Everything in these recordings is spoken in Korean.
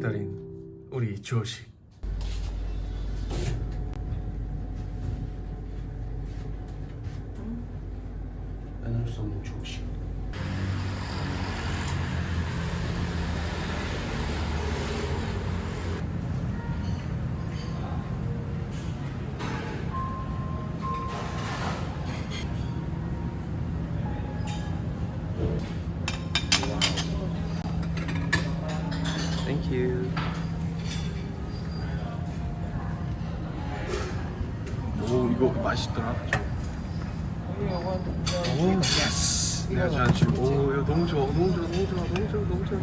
기다린 우리 주호식. 빼놓을 수 없는 주호식 you. 오 이거 맛있더라. 오 예스. 내가 좋아하는 집. 오 이거 너무 좋아, 너무 좋아, 너무 좋아, 너무 좋아.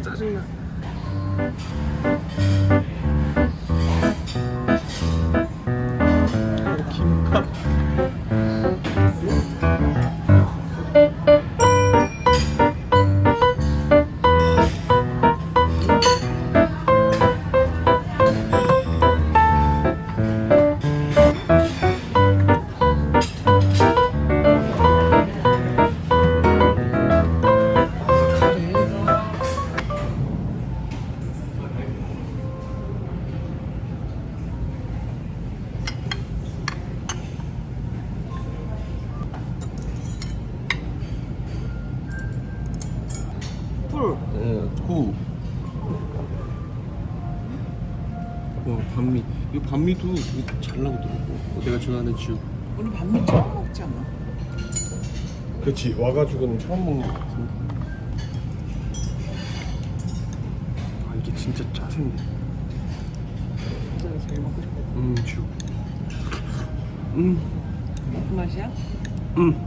반미. 이 반미도 이거 잘 나오더라고. 내가 좋아하는 주. 우리 반미 처음 먹잖아. 그렇지 와가지고는 처음 먹는 것 같은데. 아 이게 진짜 짜증네. 내가 제일 먹고 싶어. 음 주. 음. 무슨 맛이야? 음.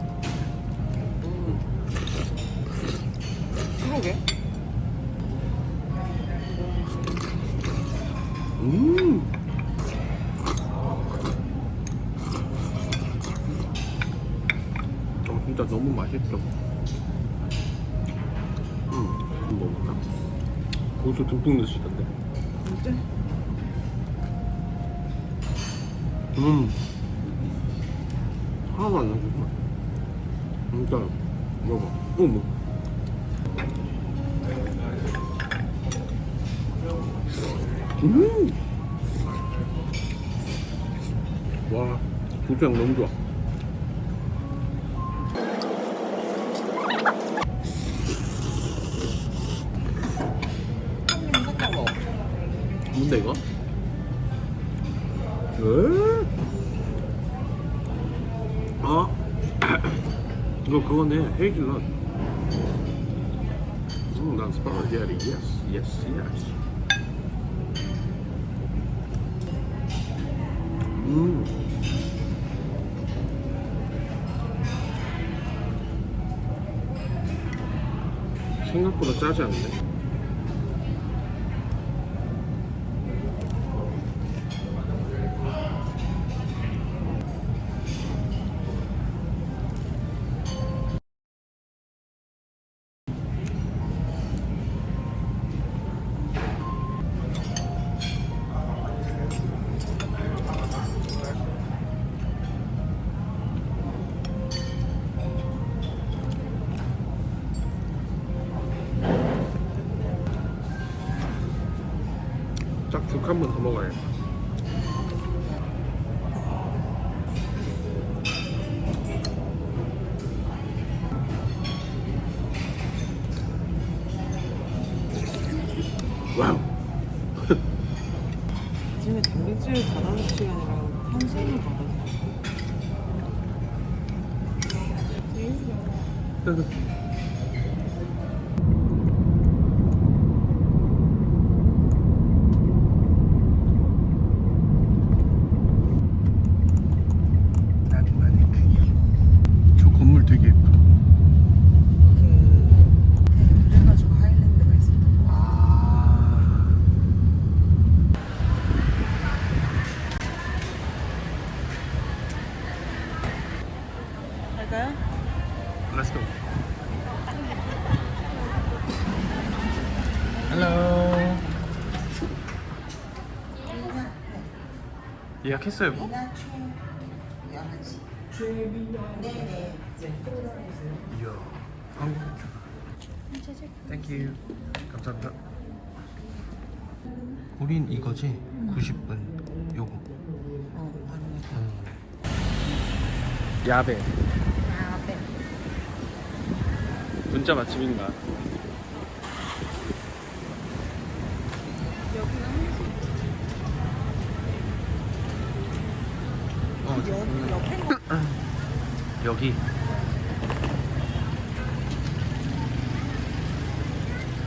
그러게. 음. 어 진짜 너무 맛있어. 음. 좀 먹을까? 고수 듬뿍 넣으시던데. 진짜? 음. 하나도 안 나구나. 일단 먹어. 어머. 음. 와, 고추장 너무 좋아. 뭔데 이거? 에? 아 이거 그거네 헤이즐넛 음, 난 스파게티 예스 예스 예스 음. 생각보다 짜지 않네 딱죽한번더 먹어야겠다. 예약했어요. 뭐? 네네. 이야. 한국. Thank you. 감사합니다. 우린 이거지? 90분 요거 어 바로 야배 아, 네. 문자 맛집인가? 여기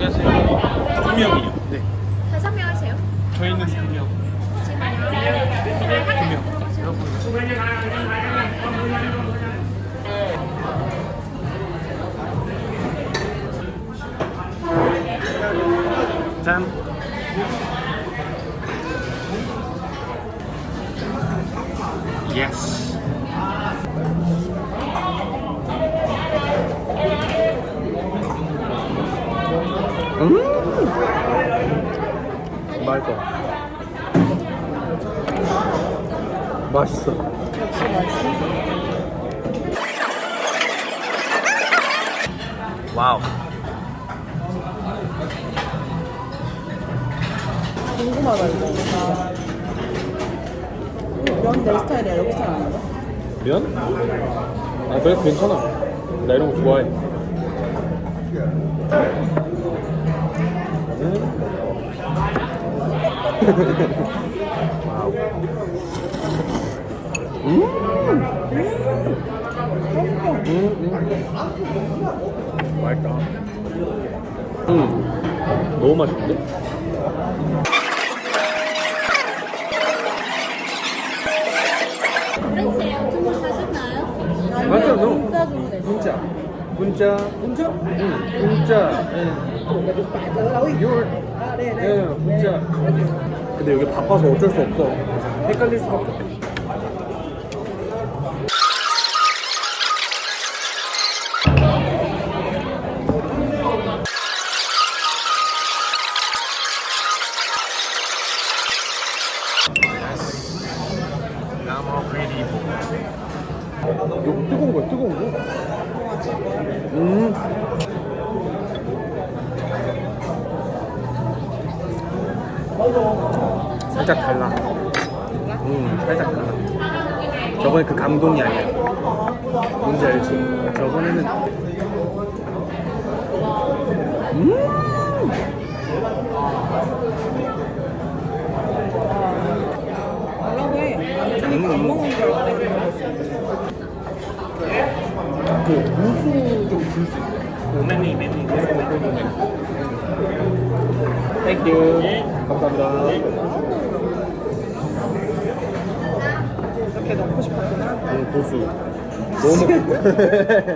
안녕하세요 두 명이요 네 다섯 명 하세요. 저희는 두명 짠. 예스. 와우. 궁금하다 이거 면내 스타일이야 여기 스타일 아닌가? 면? 아 그래 괜찮아. 나 이런 거 좋아해. 음. 음. 음. 맛있다. 음. 너무 맛있는데? 가셨나요? 맞아, 너. 문자 문자. 문자. 문자? 응. 문자. 응. 6월. 아 네네 네, 문자. 근데 여기 바빠서 어쩔 수 없어. 헷갈릴 수밖에 없어. 감동이 아니야. 뭔지 알지? 저번에는 달라고 해 완전히 음. 그 무수 좀줄수 있어. 오메니 메니. 땡큐. 감사합니다. 이렇게 넣고 싶었 음, 고수. 너무.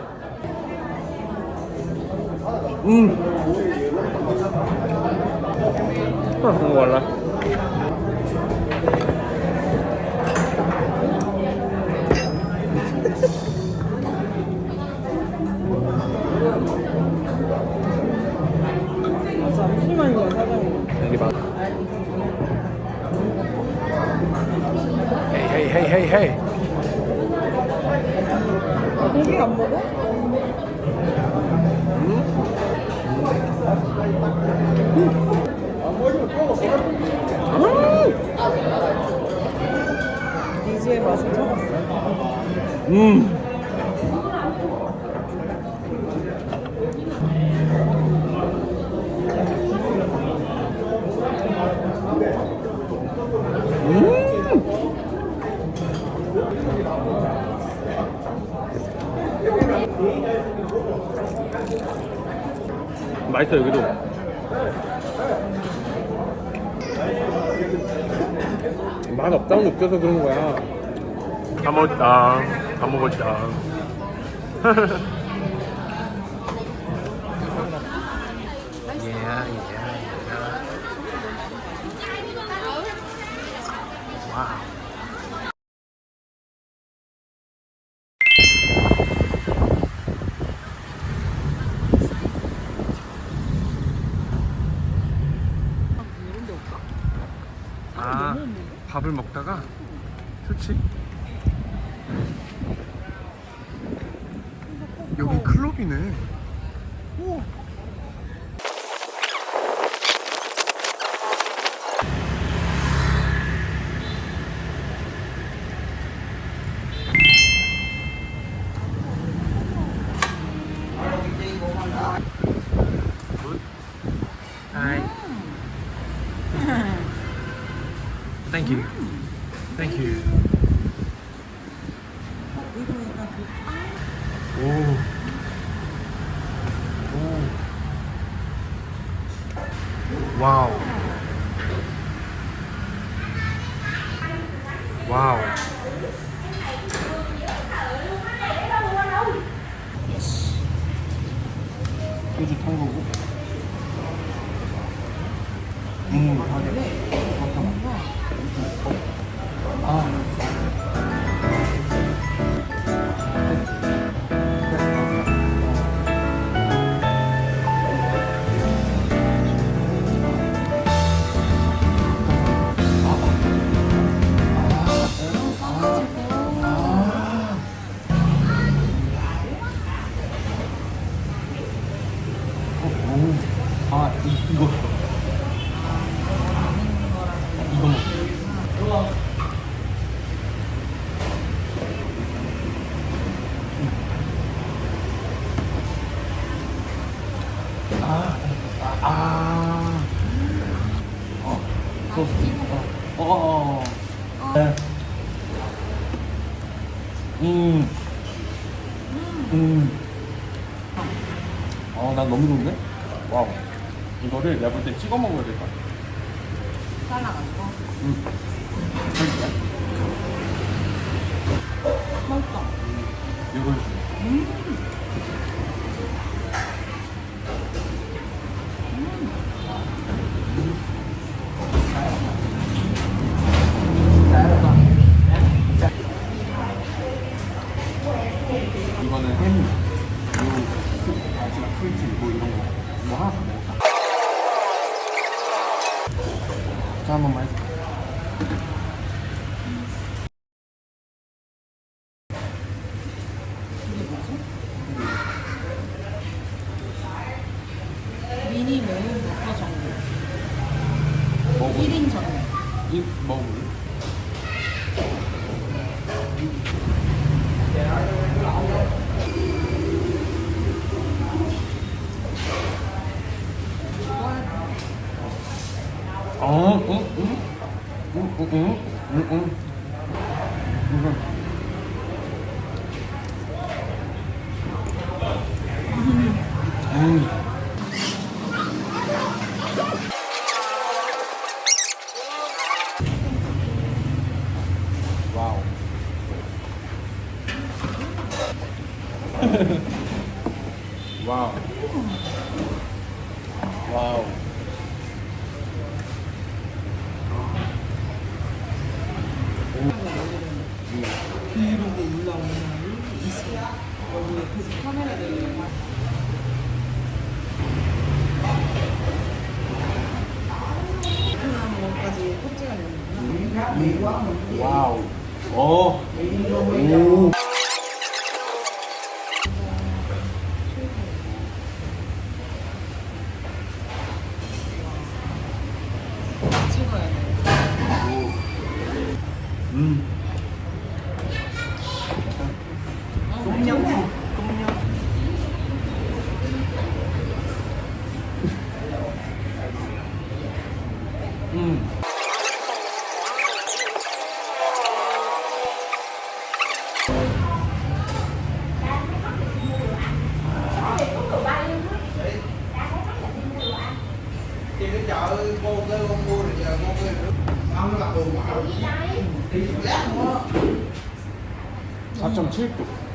음. 아. 맞아 무슨말인 거야 사장님 여기 봐. 헤이 헤이 헤이 헤이. 아, 고기 안 먹어? 찾았어 음. 맛있어 여기도. 맛 없다고 느껴서 그런 거야. 다 먹었다. 다 먹었다. 예. 와우. 아, 밥을 먹다가 좋지. 여기 클럽이네. 오. Thank you. Thank you. 이거 약간 그 오. 오. 와우. 와우. 소주 탄 거고. 음, 하게. 아, 아, 아. 어, 소스. 어, 어, 어. 어. 네. 음. 음. 어, 난 너무 좋은데? 와우. 이거를 내가 볼 때 찍어 먹어야 될 것 같아. 잘라가지고 음. 그럴까요? 맛있다. 이걸 이거는 햄, 요 수, 바지락, 풀찜 뭐 이런 거. 뭐 하나 다 먹었다. 자, 한 번만 해줘. 미니 매운 버터 전골. 먹어. 1인 전골. 이먹어볼래? 어, 응, 응, 응, 응, 응, 응, 응. 이거. 음. 와우. 와우. 와우. 브이로그 올라오는 날이 있어요. 여기 옆에서 카메라를 베트남 뭐까지 섭취하려는구나. 와우. 어. 오. 음. 똠양 4.7도.